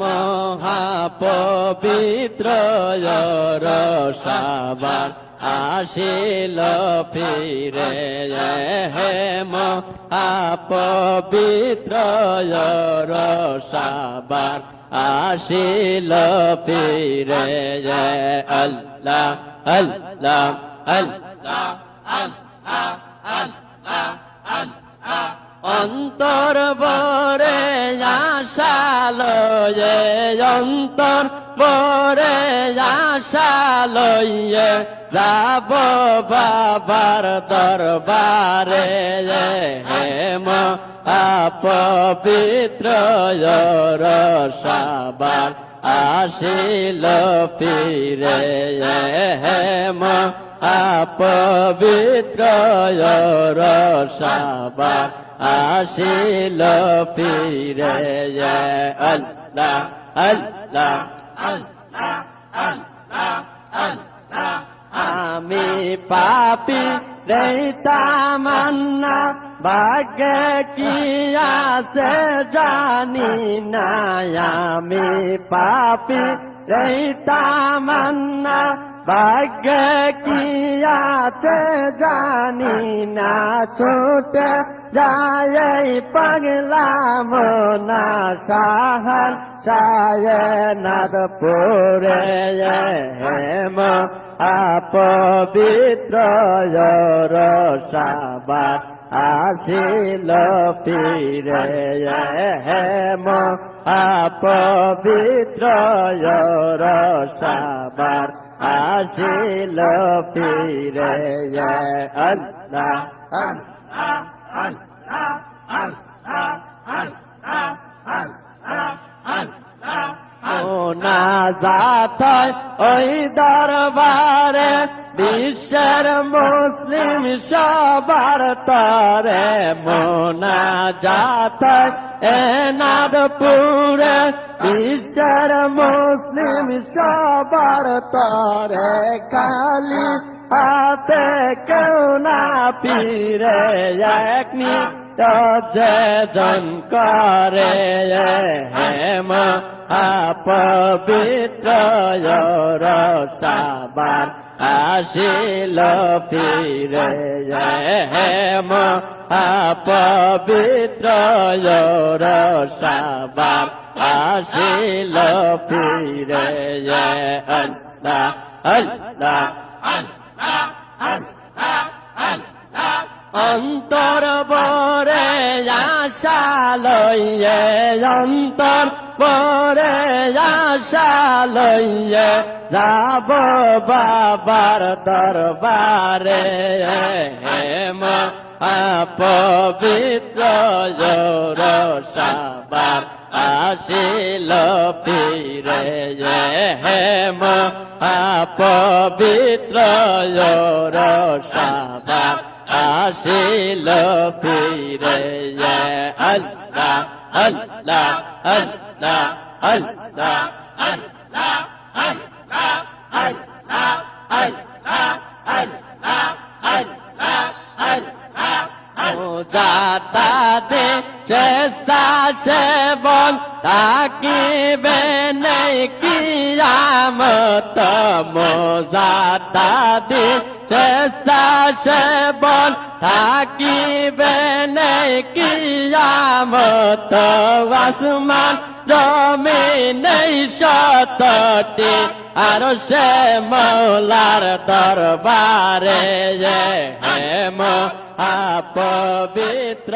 মহাপবিত্র রসাবার আসিল ফিরে। হে মহাপবিত্র রসাবার আসিল ফিরে। আল্লাহ আল্লাহ আল্লাহ। অন্তর বরে আশালো যে অন্তর বরে আশালো যাব বাবার দরবারে হেম আপবিত্র রসাবার আসিল ফিরে হেম আপবিত্র রসাবার আসিল ফিরে আল্লাহ আল্লাহ আমি পাপি রে তামান্না। ভাগ্য কি আছে জানি না, আমি পাপি রে তামান্না। ভাগ্য কি আছে জানি না, ছোটে যায় পাগলা মনা সাহান। চায় নাদ পুরে হেম আপবিত্র রসাবার আসিল ফিরে হেম আপবিত্র রসাবার আসিল ফিরে আল্লাহ আল্লাহ না যাত ওই দরবারে বিশ্বের মুসলিম সবার তরে মোনা যাত এ নাদপুরে বিশ্বের মুসলিম সবার তরে কালী হাতে কেউ না পীরে একনি যে জন করে হেম, আপবিত্র রসাবার আসিল ফিরে হেম আপবিত্র রসাবার আসিল ফিরে আল্লাহ আল্লাহ আল্লাহ আল্লাহ। আল্লাহ অন্তর বরে আশা লইয়ে অন্তর বরে আশা লইয়ে যাব বাবার দরবারে। হেম পবিত্র রসাবার আসিল ফিরে। হেম পবিত্র রসাবার আসিল ফিরে। আল্লাহ আল্লাহ আল্লাহ। দে চেষ্টাছে বল তাকিবে নেই কিয়ামত। মোজাতা দে চেষ্টা সে বল থাকিবে কিয়ামত আসমান জমি নেই সতটি আর সে মৌলার দরবারে হেম, আপবিত্র